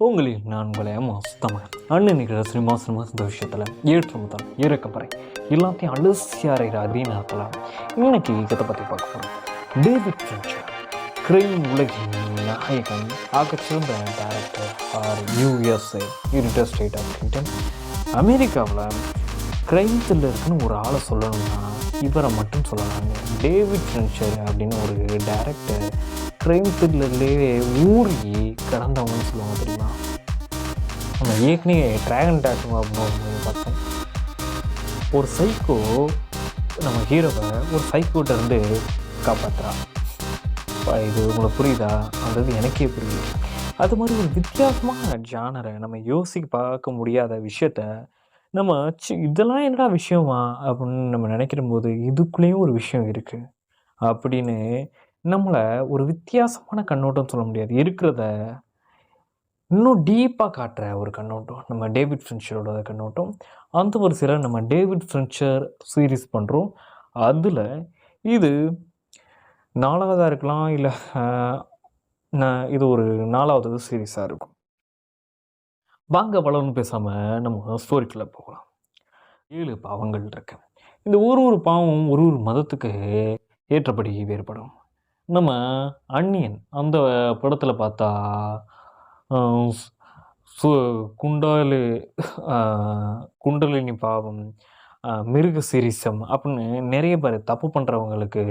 உங்களில் நான் உங்களை மாசுத்தமிழன் அண்ணன் நிகழ சினிமா சினிமா இந்த விஷயத்தில் ஏற்று முதல் எல்லாத்தையும் அலசி அறைகிற அதே நேரத்தில் இன்னைக்கு கதை பற்றி பார்க்க போகிறோம் டேவிட் ஃபின்ச்சர் கிரைம் உலகின் நாயகன் ஆகச்சிறந்த director or USA united state of kingdom அமெரிக்காவில் கிரைம் த்ரில்லருக்குன்னு ஒரு ஆளை சொல்லணும்னா இவரை மட்டும் சொல்லலாங்க. டேவிட் ஃபின்ச்சர் அப்படின்னு ஒரு டேரக்டர் ட்ரெயின் த்ரில்லர்லேயே ஊறி கடந்தவங்கன்னு சொல்லுவாங்க தெரியுமா? நம்ம ஏற்கனவே ட்ராகன் டாட்டும் அப்படின்னு பார்த்தோம் ஒரு சைக்கோ நம்ம ஹீரோவை ஒரு சைக்கோட்ட இருந்து காப்பாற்றுறான் இது உங்களுக்கு புரியுதா? அதாவது எனக்கே புரியுது. அது மாதிரி ஒரு வித்தியாசமான ஜானரை நம்ம யோசிக்க பார்க்க முடியாத விஷயத்த நம்ம சி இதெல்லாம் என்னடா விஷயமா? அப்படின்னு நம்ம நினைக்கிற போது இதுக்குள்ளேயும் ஒரு விஷயம் இருக்குது அப்படின்னு நம்மளை ஒரு வித்தியாசமான கண்ணோட்டம் சொல்ல முடியாது. இருக்கிறத இன்னும் டீப்பாக காட்டுற ஒரு கண்ணோட்டம். நம்ம டேவிட் ஃப்ரென்ச்சரோட கண்ணோட்டம். அந்த ஒரு சில நம்ம டேவிட் ஃப்ரென்ச்சர் சீரீஸ் பண்ணுறோம் அதில் இது நாலாவதாக இருக்கலாம் இல்லை நான் இது ஒரு நாலாவது சீரீஸாக இருக்கும். வாங்க பலன்னு பேசாமல் நம்ம ஸ்டோரிக்குள்ளே போகலாம். ஏழு பாவங்கள் இருக்கு. இந்த ஒரு ஒரு பாவம் ஒரு ஒரு மதத்துக்கு ஏற்றபடி வேறுபடும். நம்ம அன்னியன் அந்த படத்தில் பார்த்தா சு குண்டாலு குண்டலினி பாவம் மிருக சிரிசம் அப்படின்னு நிறைய பேர் தப்பு பண்ணுறவங்களுக்கு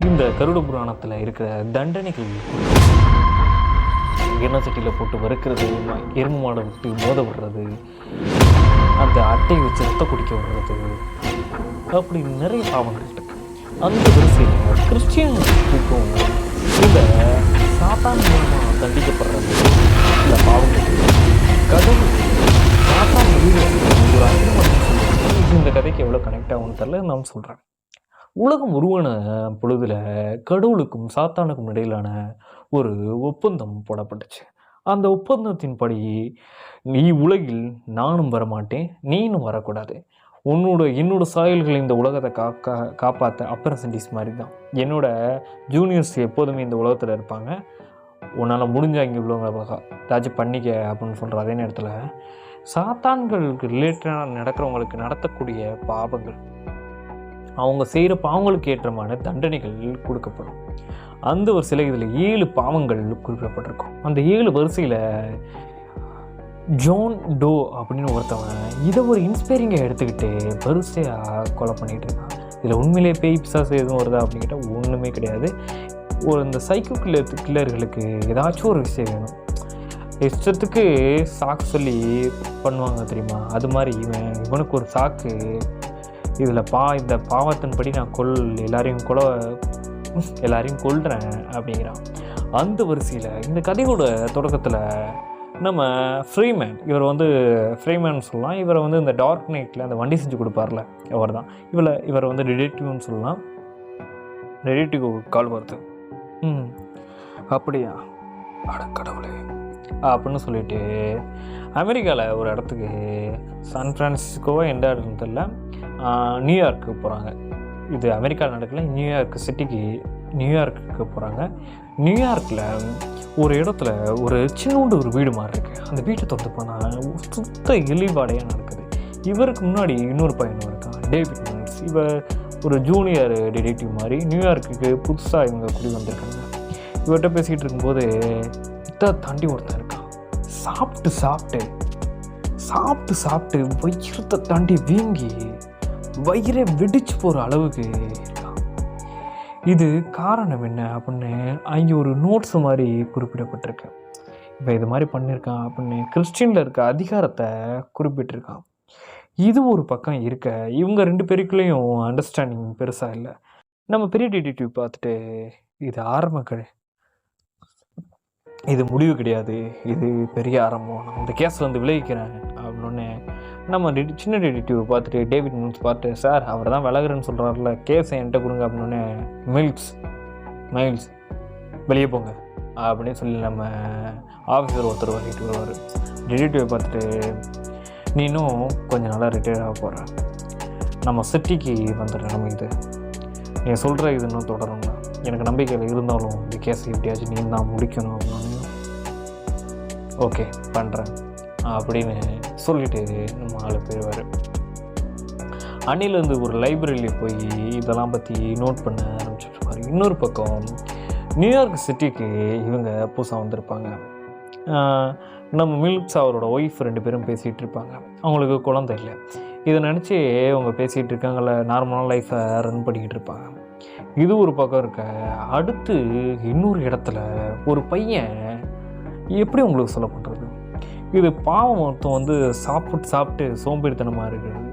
இந்த கருட புராணத்தில் இருக்கிற தண்டனைகள் எண்ணெய் சட்டியில் போட்டு வறுக்கிறது ம- மாடை விட்டு மோத விடுறது அந்த அட்டையை வச்சு ரத்த குடிக்க விடுறது அப்படி நிறைய பாவங்கள் அந்த வரிசையில் கிறிஸ்டியனுக்கும் இந்த சாத்தான் மூலமாக தண்டிக்கப்படுறது. இந்த பாவங்கள். கடவுள் சாத்தான் ஒரு இந்த கதைக்கு எவ்வளோ கனெக்ட் ஆகும்னு தெரில நான் சொல்கிறேன் உலகம் உருவான பொழுதில் கடவுளுக்கும் சாத்தானுக்கும் இடையிலான ஒரு ஒப்பந்தம் போடப்பட்டுச்சு. அந்த ஒப்பந்தத்தின்படி நீ உலகில் நானும் வரமாட்டேன் நீனும் வரக்கூடாது. உன்னோட என்னோட சாயல்கள் இந்த உலகத்தை காக்கா காப்பாற்ற அப்பரசன்டிஸ் மாதிரி தான் என்னோட ஜூனியர்ஸ் எப்போதுமே இந்த உலகத்தில் இருப்பாங்க. உன்னால் முடிஞ்ச இங்கே உள்ளவங்க ஏதாச்சும் பண்ணிக்க அப்படின்னு சொல்கிற அதே நேரத்தில் சாத்தான்களுக்கு ரிலேட்டடாக நடக்கிறவங்களுக்கு நடத்தக்கூடிய பாவங்கள் அவங்க செய்கிற பாவங்களுக்கு ஏற்றமான தண்டனைகள் கொடுக்கப்படும். அந்த ஒரு சில இதில் ஏழு பாவங்கள் குறிப்பிடப்பட்டிருக்கும். அந்த ஏழு வரிசையில் ஜோன் டோ அப்படின்னு ஒருத்தவன் இதை ஒரு இன்ஸ்பைரிங்காக எடுத்துக்கிட்டு வரிசையாக கொலை பண்ணிகிட்டு இருக்கான். இதில் உண்மையிலே பேய் பிசாசு எதுவும் வருதா அப்படின்னு கேட்டால் ஒன்றுமே கிடையாது. ஒரு இந்த சைக்கோ கில்லர் கில்லர்களுக்கு ஏதாச்சும் ஒரு விஷயம் வேணும். இஷ்டத்துக்கு சாக்கு சொல்லி பண்ணுவாங்க தெரியுமா? அது மாதிரி இவன் இவனுக்கு ஒரு சாக்கு. இதில் பா இந்த பாவத்தின்படி நான் கொல் எல்லாரையும் கொலை எல்லாரையும் கொல்றேன் அப்படிங்கிறான். அந்த வரிசையில் இந்த கதையோட தொடக்கத்தில் நம்ம ஃப்ரீமேன் இவர் வந்து ஃப்ரீமேன் சொல்லலாம். இவரை வந்து இந்த டார்க் நைட்டில் அந்த வண்டி செஞ்சு கொடுப்பார்ல அவர் தான். இவரை இவர் வந்து டிடெக்டிவ்னு சொல்லலாம். டிடெக்டிவ் கால் வருது. ம். அப்படியா? அட கடவுளே. அப்படின்னு சொல்லிட்டு அமெரிக்காவில் ஒரு இடத்துக்கு சான் ஃப்ரான்சிஸ்கோவா எந்த தெரில ஆஹ், நியூயார்க்கு போகிறாங்க இது அமெரிக்காவில் நடக்கல நியூயார்க் சிட்டிக்கு நியூயார்க்குக்கு போகிறாங்க நியூயார்க்கில் ஒரு இடத்துல ஒரு சின்னோண்டு ஒரு வீடு மாதிரி இருக்குது அந்த வீட்டை திறந்து போனால் சுத்த இழிவாடையாக நடக்குது. இவருக்கு முன்னாடி இன்னொரு பையனும் இருக்கான் டேவிட் மில்ஸ் இவர் ஒரு ஜூனியர் டிடெக்டிவ் மாதிரி நியூயார்க்குக்கு புதுசாக இவங்க குடி வந்திருக்காங்க. இவர்கிட்ட பேசிக்கிட்டு இருக்கும்போது இதை தாண்டி ஒருத்தன் இருக்கான். சாப்பிட்டு சாப்பிட்டு சாப்பிட்டு சாப்பிட்டு வயிறத்தை தாண்டி வீங்கி வயிறே வெடிச்சு போகிற அளவுக்கு இது காரணம் என்ன அப்படின்னு அங்கே ஒரு நோட்ஸ் மாதிரி குறிப்பிடப்பட்டிருக்கு. இப்போ இது மாதிரி பண்ணியிருக்கான் அப்படின்னு கிறிஸ்டினில் இருக்க அதிகாரத்தை குறிப்பிட்டிருக்கான் இது ஒரு பக்கம் இருக்க இவங்க ரெண்டு பேருக்குள்ளேயும் அண்டர்ஸ்டாண்டிங் பெருசாக இல்லை. நம்ம பெரிய டிடெக்டிவ் பார்த்துட்டு இது ஆரம்ப இது முடிவு கிடையாது. இது பெரிய ஆரம்பம். நான் இந்த கேஸ்லேருந்து வந்து விளைவிக்கிறேன் அப்படின்னு நம்ம சின்ன டிடெக்டிவ் பார்த்துட்டு டேவிட் மில்ஸ் பார்த்துட்டு சார் அவர் தான் விலகுறேன்னு சொல்கிறார்ல கேஸை என்கிட்ட கொடுங்க அப்படின்னு மில்ஸ் மைல்ஸ் வெளியே போங்க அப்படின்னு சொல்லி நம்ம ஆஃபீஸர் ஒருத்தர் வாங்கிட்டு வருவார். டிடெக்டிவ் பார்த்துட்டு நீ இன்னும் கொஞ்ச நாளாக ரிட்டையர் ஆக போகிற நம்ம சிட்டிக்கு வந்துடுற நம்ம இது. நீ சொல்கிற இது இன்னும் தொடருங்க எனக்கு நம்பிக்கையில் இருந்தாலும் இந்த கேஸ் எப்படியாச்சும் நீ தான் முடிக்கணும் அப்படின்னு ஓகே பண்ணுறேன் அப்படின்னு சொல்லிட்டு நம்ம ஆள் போயிடுவார். அன்னிலேருந்து ஒரு லைப்ரரியில் போய் இதெல்லாம் பற்றி நோட் பண்ண ஆரம்பிச்சிட்ருப்பாரு இன்னொரு பக்கம் நியூயார்க் சிட்டிக்கு இவங்க புதுசாக வந்திருப்பாங்க. நம்ம மில்க்ஸ் அவரோட ஒய்ஃப் ரெண்டு பேரும் பேசிகிட்டு இருப்பாங்க. அவங்களுக்கு குழந்தை இல்லை. இதை நினச்சி அவங்க பேசிகிட்டு இருக்காங்கல்ல நார்மலான லைஃப்பை ரன் பண்ணிக்கிட்டு இருப்பாங்க. இது ஒரு பக்கம் இருக்க அடுத்து இன்னொரு இடத்துல ஒரு பையன் எப்படி உங்களுக்கு சொல்ல பண்ணுறது இது பாவம் ஒருத்தன் வந்து சாப்பிட்டு சாப்பிட்டு சோம்பேறித்தனமாக இருக்கிறது.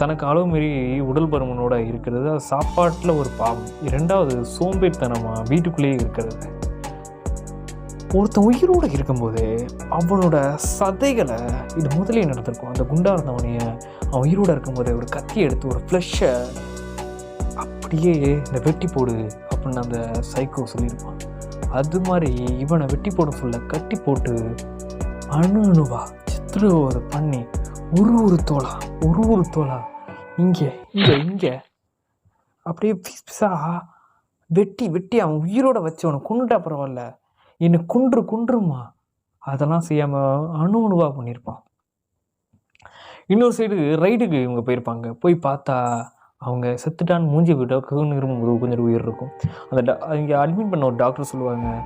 தனக்கு அளவு மீறி உடல் பருமனோட இருக்கிறது. அது சாப்பாட்டில் ஒரு பாவம். இரண்டாவது சோம்பேறித்தனமாக வீட்டுக்குள்ளேயே இருக்கிறது. ஒருத்தன் உயிரோடு இருக்கும்போது அவனோட சதைகளை இது முதலே நடந்திருக்கும். அந்த குண்டா இருந்தவனைய அவன் உயிரோடு இருக்கும்போது ஒரு கத்தி எடுத்து ஒரு ஃப்ளஷை அப்படியே இந்த வெட்டி போடு அப்படின்னு அந்த சைக்கோ சொல்லியிருப்பான். அது மாதிரி இவனை வெட்டி போட சொல்ல கட்டி போட்டு அணு அணுவா சித்திரவதை பண்ணி ஒரு ஒரு தோலா ஒரு ஒரு தோலா. இங்கே இங்கே இங்கே. அப்படியே பிசா வெட்டி வெட்டி அவன் உயிரோட வச்சு அவனை கொண்டுட்டா பரவாயில்ல. என்னை குன்று குன்றுமா. அதெல்லாம் செய்யாமல் அணு அணுவாக பண்ணியிருப்பான். இன்னொரு சைடு ரைடுக்கு இவங்க போயிருப்பாங்க. போய் பார்த்தா அவங்க செத்துட்டான்னு மூஞ்சி விட்டா ககுன்னு கொஞ்சம் உயிர் இருக்கும். அந்த டா இங்கே அட்மிட் பண்ண ஒரு டாக்டர் சொல்லுவாங்க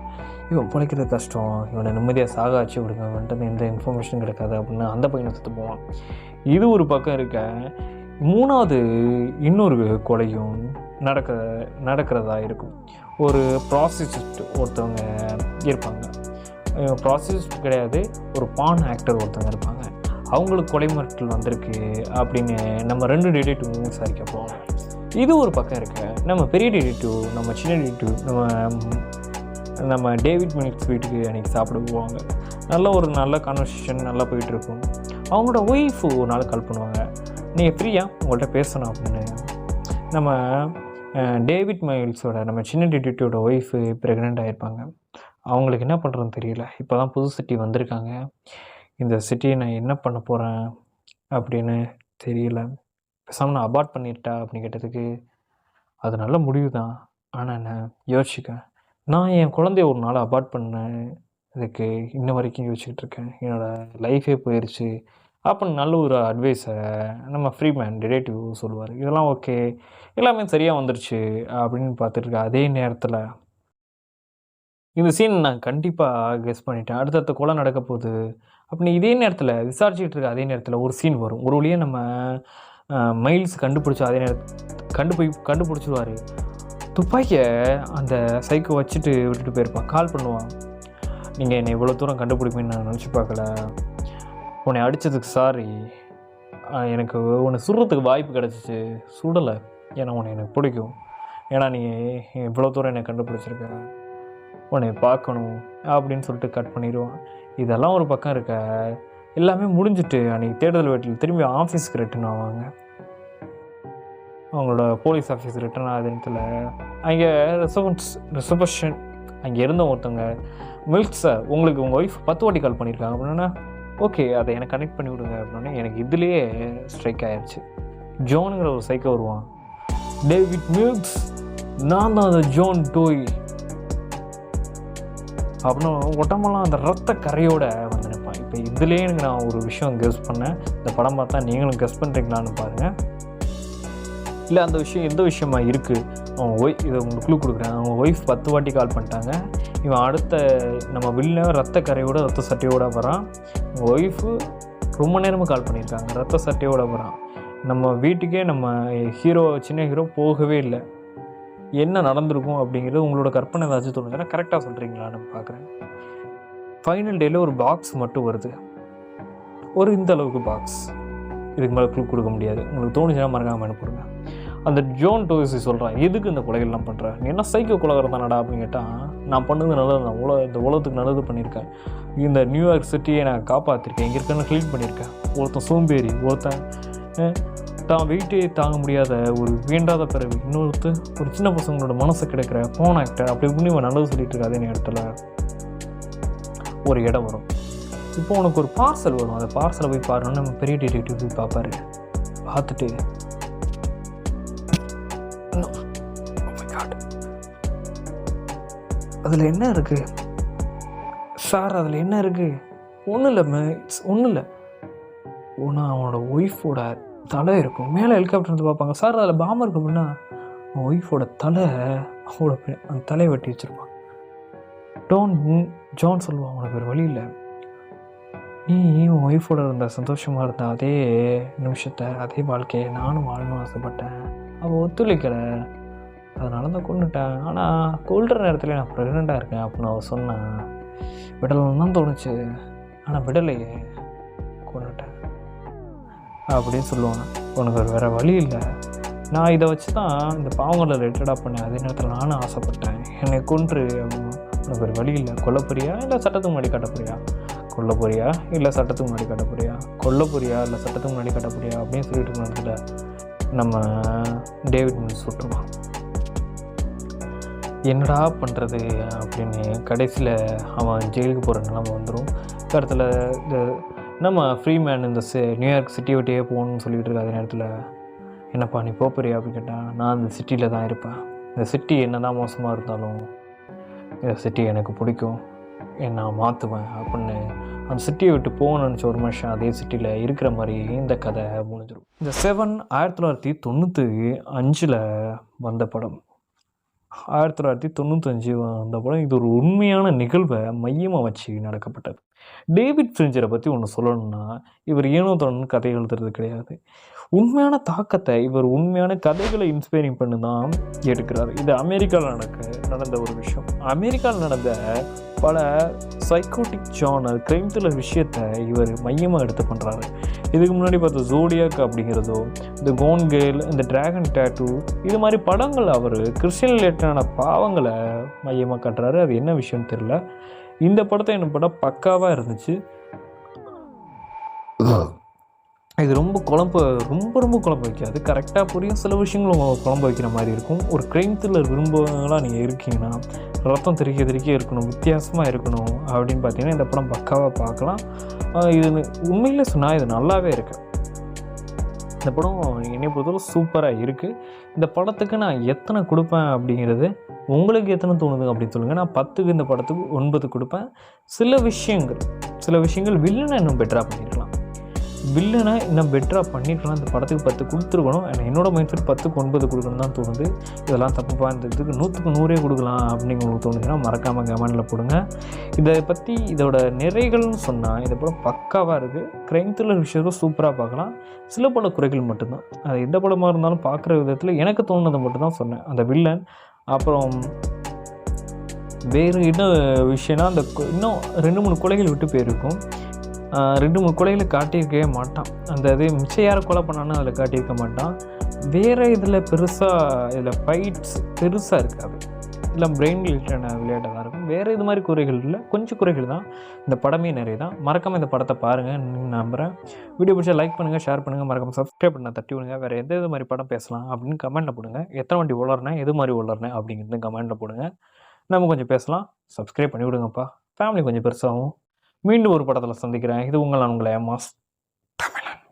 இவன் பிழைக்கிறது கஷ்டம். இவனை நிம்மதியாக சாக ஆச்சு விடுங்க. வந்துட்டு எந்த இன்ஃபர்மேஷனும் கிடைக்காது அப்படின்னு அந்த பையனை சுற்று போவான். இது ஒரு பக்கம் இருக்க. மூணாவது இன்னொரு கொலையும் நடக்க நடக்கிறதா இருக்கும். ஒரு ப்ராசிஸ்ட் ஒருத்தவங்க இருப்பாங்க. ப்ராசிஸ்ட் கிடையாது. ஒரு பான் ஆக்டர் ஒருத்தவங்க இருப்பாங்க. அவங்களுக்கு கொலை மிரட்டல் வந்திருக்கு அப்படின்னு நம்ம ரெண்டு டிடெக்டிவ் விசாரிக்க போவோம் இது ஒரு பக்கம் இருக்க. நம்ம பெரிய டிடெக்டிவ் நம்ம சின்ன டிடெக்டிவ் நம்ம நம்ம டேவிட் மினிக்ஸ் வீட்டுக்கு அன்றைக்கி சாப்பிட போவாங்க நல்ல ஒரு நல்ல கான்வர்சேஷன் நல்லா போயிட்டுருக்கும். அவங்களோட ஒய்ஃப் ஒரு நாள் கால் பண்ணுவாங்க. நீங்கள் ஃப்ரீயா உங்கள்கிட்ட பேசணும் அப்படின்னு. நம்ம டேவிட் மைல்ஸோட நம்ம சின்ன டிடெக்டிவோட ஒய்ஃபு ப்ரெக்னென்ட் ஆகிருப்பாங்க அவங்களுக்கு என்ன பண்ணுறதுன்னு தெரியல. இப்போ தான் புது சிட்டி வந்திருக்காங்க. இந்த சிட்டியை நான் என்ன பண்ண போகிறேன் அப்படின்னு தெரியல. பேசாமல் நான் அபார்ட் பண்ணிட்டா அப்படின்னு கேட்டதுக்கு அது நல்ல முடிவு தான் ஆனால் என்ன யோசிச்சுக்கேன் நான் என் குழந்தைய ஒரு நாள் அபார்ட் பண்ணேன். இதுக்கு இன்ன வரைக்கும் யோசிச்சுட்டு இருக்கேன். என்னோடய லைஃபே போயிடுச்சு அப்படின்னு நல்ல ஒரு அட்வைஸை நம்ம ஃப்ரீ மேன் ரிலேட்டிவ் சொல்லுவார். இதெல்லாம் ஓகே எல்லாமே சரியாக வந்துடுச்சு அப்படின்னு பார்த்துட்டு அதே நேரத்தில் இந்த சீன் நான் கண்டிப்பாக கெஸ் பண்ணிட்டேன். அடுத்தடுத்த கொலை நடக்க போகுது. அப்படின்னு இதே நேரத்தில் விசாரிச்சுட்டு இருக்க அதே நேரத்தில் ஒரு சீன் வரும். ஒரு வழியாக நம்ம மைல்ஸ் கண்டுபிடிச்ச அதே நேரத்தில் கண்டுபி போய் துப்பாக்கியை அந்த சைக்கோ வச்சுட்டு விட்டுட்டு போயிருப்பான் கால் பண்ணுவான். நீங்கள் என்னை இவ்வளோ தூரம் கண்டுபிடிப்பீங்கன்னு நான் நினச்சி பார்க்கல. உன்னை அடித்ததுக்கு சாரி எனக்கு உன்னை சுடுறதுக்கு வாய்ப்பு கிடச்சிச்சு. சுடலை. ஏன்னா உன்னை எனக்கு பிடிக்கும். ஏன்னா நீ இவ்வளோ தூரம் என்னை கண்டுபிடிச்சிருக்க. உன்னை பார்க்கணும் அப்படின்னு சொல்லிட்டு கட் பண்ணிடுவான். இதெல்லாம் ஒரு பக்கம் இருக்க. எல்லாமே முடிஞ்சிட்டு அன்றைக்கி தேடுதல் வேட்டில் திரும்பி ஆஃபீஸ்க்கு ரிட்டர்ன் ஆவாங்க. அவங்களோட போலீஸ் ஆஃபீஸ் ரிட்டர்ன் ஆகுதுன்றதுல அங்கே ரிசபன்ஸ் ரிசபஷன் அங்கே இருந்த ஒருத்தவங்க மில்க் சார் உங்களுக்கு உங்கள் ஒய்ஃப் பத்து வாட்டி கால் பண்ணியிருக்காங்க அப்படின்னா ஓகே அதை எனக்கு கனெக்ட் பண்ணி விடுங்க. அப்படின்னா எனக்கு இதுலேயே ஸ்ட்ரைக் ஆயிடுச்சு ஜோனுங்கிற ஒரு சைக்கோ வருவான். டேவிட் மில்க்ஸ் நான் தான் அந்த ஜோன் டோய் அப்படின்னு உடம்பெல்லாம் அந்த ரத்த கரையோட வந்து நிற்பான். இப்போ இதுலேயே எனக்கு நான் ஒரு விஷயம் கெஸ் பண்ணேன். இந்த படம் பார்த்தா நீங்களும் கெஸ் பண்ணுறீங்களான்னு பாருங்கள் இல்லை அந்த விஷயம் எந்த விஷயமா இருக்குது அவன் ஒய் இதை உங்களுக்கு குழு கொடுக்குறேன். அவங்க ஒய்ஃப் பத்து வாட்டி கால் பண்ணிட்டாங்க. இவன் அடுத்த நம்ம வில்ல ரத்த கரையோட ரத்த சட்டையோட வரான். ஒய்ஃபு ரொம்ப நேரமாக கால் பண்ணியிருக்காங்க. ரத்த சட்டையோட வரான். நம்ம வீட்டுக்கே நம்ம ஹீரோ சின்ன ஹீரோ போகவே இல்லை. என்ன நடந்திருக்கும் அப்படிங்கிறது உங்களோட கற்பனை ஏதாச்சும் தோணுதுன்னா கரெக்டாக சொல்கிறீங்களான்னு பார்க்குறேன். ஃபைனல் டேயில் ஒரு பாக்ஸ் மட்டும் வருது. ஒரு இந்த அளவுக்கு பாக்ஸ் இதுக்கு மேலே க்ளூ கொடுக்க முடியாது. உங்களுக்கு தோணுச்சுன்னா மறக்காமல் அனுப்புடுங்க அந்த ஜோன் டோசி சொல்கிறான் எதுக்கு இந்த கொலைகள்லாம் பண்ணுற நீ என்ன சைக்கோ கொலகாரம் தானடா? அப்படின்னு கேட்டால் நான் பண்ணது நல்லது நான் உலக இந்த உலகத்துக்கு நல்லது பண்ணியிருக்கேன். இந்த நியூயார்க் சிட்டியை நான் காப்பாற்றிருக்கேன் இங்கே இருக்கேன்னு க்ளீன் பண்ணியிருக்கேன். ஒருத்தன் சோம்பேறி ஒருத்தன் தான் வெயிட்டே தாங்க முடியாத ஒரு வேண்டாத பிறவி. இன்னொருத்து ஒரு சின்ன பசங்களோட மனசை கிடைக்கிற ஃபோன் ஆக்டர் அப்படி இப்படின்னு இவன் நல்லது சொல்லிட்டு இருக்காது அதே ஒரு இடம் வரும். இப்போ உனக்கு ஒரு பார்சல் வரும். அந்த பார்சலை போய் பாருன்னு நம்ம பெரிய டிடெக்டிவ் போய் பார்ப்பாரு. பார்த்துட்டு oh அதில் என்ன இருக்கு? சார் அதில் என்ன இருக்குது ஒன்றும் இல்லை இட்ஸ் ஒன்றும் இல்லை. ஒன்று அவனோட ஒய்ஃபோட தலை இருக்கும். மேலே ஹெலிகாப்டர் வந்து பார்ப்பாங்க. சார் அதில் பாம்பு இருக்கு அப்படின்னா அவன் ஒய்ஃபோட தலை அவனோட அந்த தலையை வெட்டி வச்சுருப்பான். டோன் ஜான் சொல்லுவான் அவனுக்கு ஒரு வழி இல்லை. நீ உன் ஒய்ஃபோட இருந்த சந்தோஷமாக இருந்த அதே நிமிஷத்தை அதே வாழ்க்கையை நானும் வாழணும்னு ஆசைப்பட்டேன். அவள் ஒத்துழைக்கலை. அதனால தான் கொண்டுட்டேன். ஆனால் கொள்கிற நேரத்தில் நான் ப்ரெக்னெண்ட்டாக இருக்கேன் அப்படின்னு அவள் சொன்னான் விடலன்னு தான் தோணுச்சு. ஆனால் விடலையே கொண்டுட்டேன். அப்படின்னு சொல்லுவான் உனக்கு ஒரு வேறு வழி இல்லை. நான் இதை வச்சு தான் இந்த பாவங்களை ரிலேட்டடாக பண்ணேன். அதே நேரத்தில் நானும் ஆசைப்பட்டேன். என்னை கொன்று உனக்கு ஒரு வழி இல்லை. கொல்ல இல்லை சட்டத்துக்கு முன்னாடி காட்ட கொல்ல போறியா? இல்லை சட்டத்துக்கு முன்னாடி காட்ட போறியா? கொல்ல போறியா? இல்லை சட்டத்துக்கு முன்னாடி கட்ட போறியா? அப்படின்னு சொல்லிட்டு இருக்கிறதுல நேரத்தில் நம்ம டேவிட் மில்ஸ் சுட்டுருவான் என்னடா பண்ணுறது அப்படின்னு கடைசியில் அவன் ஜெயிலுக்கு போகிற நிலைமை வந்துடும் இடத்துல இந்த நம்ம ஃப்ரீமேன் இந்த சி நியூயார்க் சிட்டி விட்டே போகணும்னு சொல்லிகிட்டு இருக்க அதே நேரத்தில் என்னப்பா நீ போறியா? அப்படின்னு கேட்டால் நான் அந்த சிட்டியில் தான் இருப்பேன். இந்த சிட்டி என்ன தான் மோசமாக இருந்தாலும் இந்த சிட்டி எனக்கு பிடிக்கும். நான் மாற்றுவேன் அப்படின்னு அந்த சிட்டியை விட்டு போகணும்னு நினச்ச ஒரு மனுஷன் அதே சிட்டியில் இருக்கிற மாதிரி இந்த கதை முடிஞ்சிடும் இந்த செவன் ஆயிரத்தி தொள்ளாயிரத்தி தொண்ணூற்றி அஞ்சில் வந்த படம். ஆயிரத்தி தொள்ளாயிரத்தி தொண்ணூத்தஞ்சு வந்த படம். இது ஒரு உண்மையான நிகழ்வை மையமாக வச்சு நடக்கப்பட்டது. டேவிட் ஃபிரிஞ்சரை பற்றி ஒன்று சொல்லணும்னா இவர் ஏனோ தொடர்ந்து கதை எழுதுறது கிடையாது. உண்மையான தாக்கத்தை இவர் உண்மையான கதைகளை இன்ஸ்பைரிங் பண்ணி தான் எடுக்கிறார். இது அமெரிக்காவில் நடக்க நடந்த ஒரு விஷயம். அமெரிக்காவில் நடந்த பல சைக்கோட்டிக் ஜானர் கிரைம் த்ரில்லர் விஷயத்தை இவர் மையமாக எடுத்து பண்ணுறாரு இதுக்கு முன்னாடி பார்த்த ஜோடியாக் அப்படிங்கிறதோ இந்த கோன் கேல் இந்த ட்ராகன் டேட்டூ இது மாதிரி படங்கள் அவர் கிறிஸ்டியன் ரிலேட்டடான பாவங்களை மையமாக காட்டுறாரு. அது என்ன விஷயம்னு தெரில இந்த படத்தை என்ன படம் பக்காவாக இருந்துச்சு. இது ரொம்ப குழம்ப ரொம்ப ரொம்ப குழம்ப வைக்காது. கரெக்டாக புரியும். சில விஷயங்களும் குழம்ப வைக்கிற மாதிரி இருக்கும். ஒரு க்ரைம் த்ரில்லர் விரும்புவங்களாம் நீங்கள் இருக்கீங்கன்னா ரத்தம் தெறிக்க தெறிக்க இருக்கணும் வித்தியாசமாக இருக்கணும் அப்படின்னு பார்த்தீங்கன்னா இந்த படம் பக்காவாக பார்க்கலாம் இது உண்மையிலே சொன்னால் இது நல்லாவே இருக்குது இந்த படம் என்னை பொறுத்தவரை சூப்பராக இருக்குது இந்த படத்துக்கு நான் எத்தனை கொடுப்பேன் அப்படிங்கிறது உங்களுக்கு எத்தனை தோணுது அப்படின்னு சொல்லுங்கள் நான் பத்துக்கு இந்த படத்துக்கு ஒன்பது கொடுப்பேன். சில விஷயங்கள் சில விஷயங்கள் வில்லனை இன்னும் பெட்டராக பண்ணிடலாம். வில்லனை இன்னும் பெட்டராக பண்ணியிருக்கலாம் அந்த படத்துக்கு பத்து கொடுத்துருக்கணும். ஆனால் என்னோட மைண்ட் செட் பத்துக்கு ஒன்பது கொடுக்கணும் தான் தோணுது. இதெல்லாம் தப்புப்பா இருந்ததுக்கு நூற்றுக்கு நூறே கொடுக்கலாம் அப்படின்னு உங்களுக்கு தோணுச்சுன்னா மறக்காமல் கமெண்டில் போடுங்க. இதை பற்றி இதோட நிறைகள்னு சொன்னால் இதை படம் பக்காவாக இருக்குது க்ரைம் த்ரில்லர் விஷயத்தை சூப்பராக பார்க்கலாம். சில பல குறைகள் மட்டும்தான். அது எந்த படமாக இருந்தாலும் பார்க்குற விதத்தில் எனக்கு தோணுனதை மட்டும்தான் சொன்னேன். அந்த வில்லன் அப்புறம் வேறு என்ன விஷயம்னா அந்த இன்னும் ரெண்டு மூணு கொலைகள் விட்டு போயிருக்கும். ரெண்டு மூணு கொலைகளை காட்டியிருக்கவே மாட்டான். அந்த இது மிச்சம் யாரை கொலை பண்ணான்னு அதில் காட்டியிருக்க மாட்டான். வேறு இதில் பெருசாக இதில் ஃபைட்ஸ் பெருசாக இருக்காது. இல்லை பிரெயின் ரிலேட்டடான விளையாட்டாக தான் இருக்கும். வேறு இது மாதிரி குறைகள் இல்லை. கொஞ்சம் குறைகள் தான். இந்த படமே நிறைய தான். மறக்காமல் இந்த படத்தை பாருங்கள் நம்புகிறேன் வீடியோ பிடிச்சா லைக் பண்ணுங்கள் ஷேர் பண்ணுங்கள் மறக்காமல் சப்ஸ்கிரைப் பண்ண தட்டி விடுங்க. வேறு எந்த இது மாதிரி படம் பேசலாம் அப்படின்னு கமெண்ட்டில் போடுங்க. எத்தனை வண்டி உளர்னேன் எது மாதிரி உளர்னேன் அப்படிங்கிறது கமெண்ட்டில் போடுங்க. நம்ம கொஞ்சம் பேசலாம். சப்ஸ்கிரைப் பண்ணி விடுங்கப்பா. ஃபேமிலி கொஞ்சம் பெருசாகவும் மீண்டும் ஒரு படத்தில் சந்திக்கிறேன். இது உங்கள் நான் உங்களை மாஸ் தமிழன்.